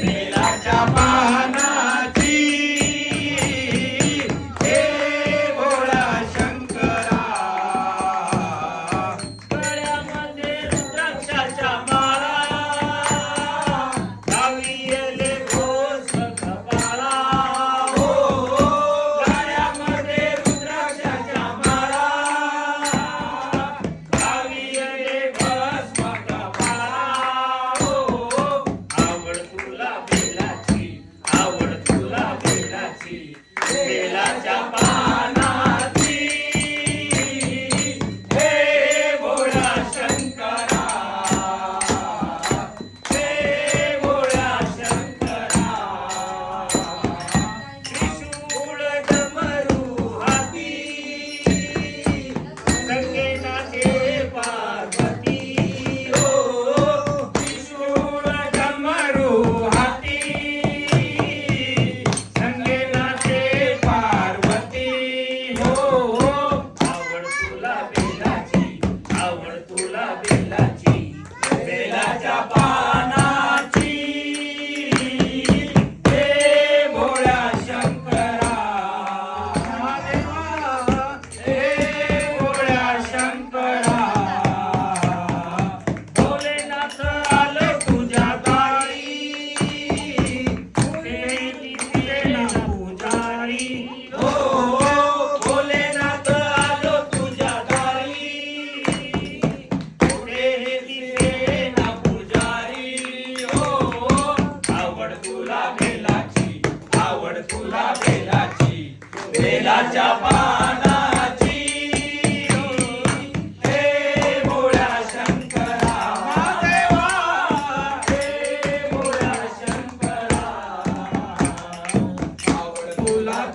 बेलाच्या पानाची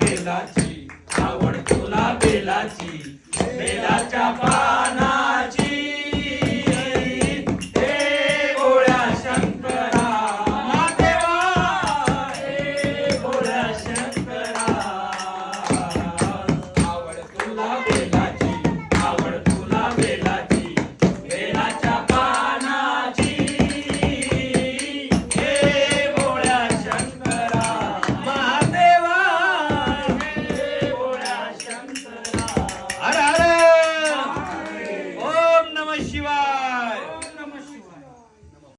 बेलाची आवड तुला बेलाची. बेलाच्या पाना